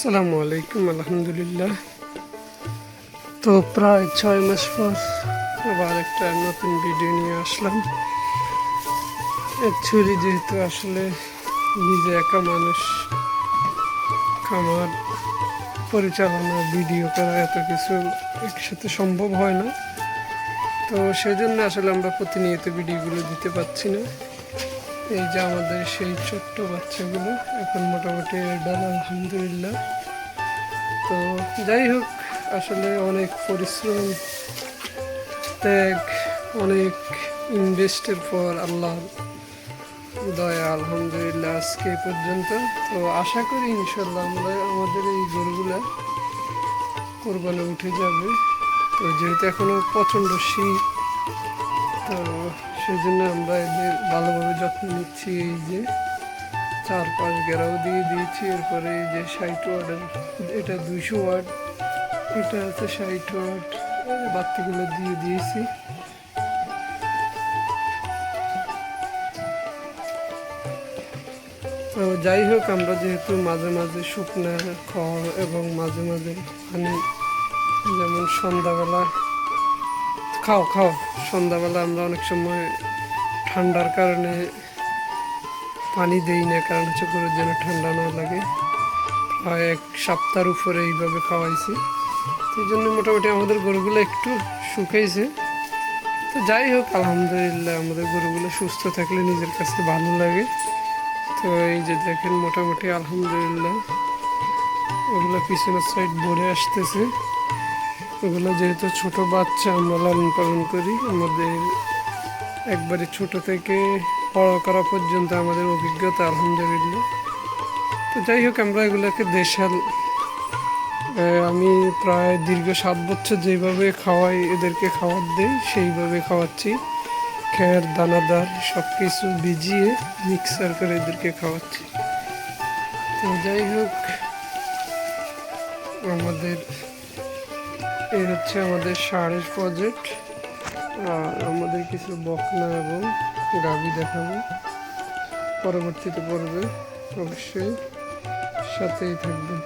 আসসালামু আলাইকুম, আলহামদুলিল্লাহ। তো প্রায় ছয় মাস পর আবার একটা নতুন ভিডিও নিয়ে আসলাম। অ্যাকচুয়ালি যেহেতু আসলে নিজে একা মানুষ খামার পরিচালনা, ভিডিও করা এত কিছু একসাথে সম্ভব হয় না। তো সেজন্য আসলে আমরা প্রতিনিয়ত ভিডিওগুলো দিতে পারছি না। এই যে আমাদের সেই ছোট্ট বাচ্চাগুলো, এখন মোটামুটি ডাল আলহামদুলিল্লাহ। তো যাই হোক, আসলে অনেক পরিশ্রম, ত্যাগ, অনেক ইনভেস্টের পর আল্লাহ দয়া, আলহামদুলিল্লাহ, আজকে পর্যন্ত। তো আশা করি ইনশাল্লাহ আমরা আমাদের এই গরুগুলা কোরবানি উঠে যাবে। তো যেহেতু এখনও প্রচণ্ড শীত, তো সেই জন্য আমরা এদের ভালোভাবে যত্ন নিচ্ছি। এই যে চার পাঁচ গেরাও দিয়ে দিয়েছি। এরপরে এই যে ষাট ওয়ার্ডের এটা দুইশো ওয়ার্ড এটা হচ্ছে ষাট এই বাতিগুলো দিয়ে দিয়েছি। তো যাই হোক, আমরা যেহেতু মাঝে মাঝে শুকনা খড় এবং মাঝে মাঝে পানি, যেমন সন্ধ্যাবেলা খাও খাও। সন্ধ্যাবেলা আমরা অনেক সময় ঠান্ডার কারণে পানি দেই না, কারণ হচ্ছে গরুর যেন ঠান্ডা না লাগে। প্রায় এক সপ্তাহের উপরে এইভাবে খাওয়াইছি। সেই জন্য মোটামুটি আমাদের গরুগুলো একটু শুকাইছে। তো যাই হোক, আলহামদুলিল্লাহ আমাদের গরুগুলো সুস্থ থাকলে নিজের কাছে ভালো লাগে। তো এই যে দেখেন, মোটামুটি আলহামদুলিল্লাহ। ওগুলো পিছনের সাইড ভরে আসতেছে। ওগুলো যেহেতু ছোট বাচ্চা, আমরা লালন পালন করি। আমাদের একবারে ছোট থেকে বড় করা পর্যন্ত আমাদের অভিজ্ঞতা, আলহামদুলিল্লাহ। তো যাই হোক, আমরা এগুলোকে দেশাল আমি প্রায় দীর্ঘ সাত বছর যেভাবে খাওয়াই, এদেরকে খাবার দেই, সেইভাবে খাওয়াচ্ছি। খের, দানাদার সব কিছু ভিজিয়ে মিক্সার করে এদেরকে খাওয়াচ্ছি। তো যাই হোক, আমাদের এই হচ্ছে আমাদের সারের প্রজেক্ট আর আমাদের কিছু বকনা এবং গাবি দেখাবো। পরবর্তীতে পর্বে অবশ্যই সাথেই থাকবেন।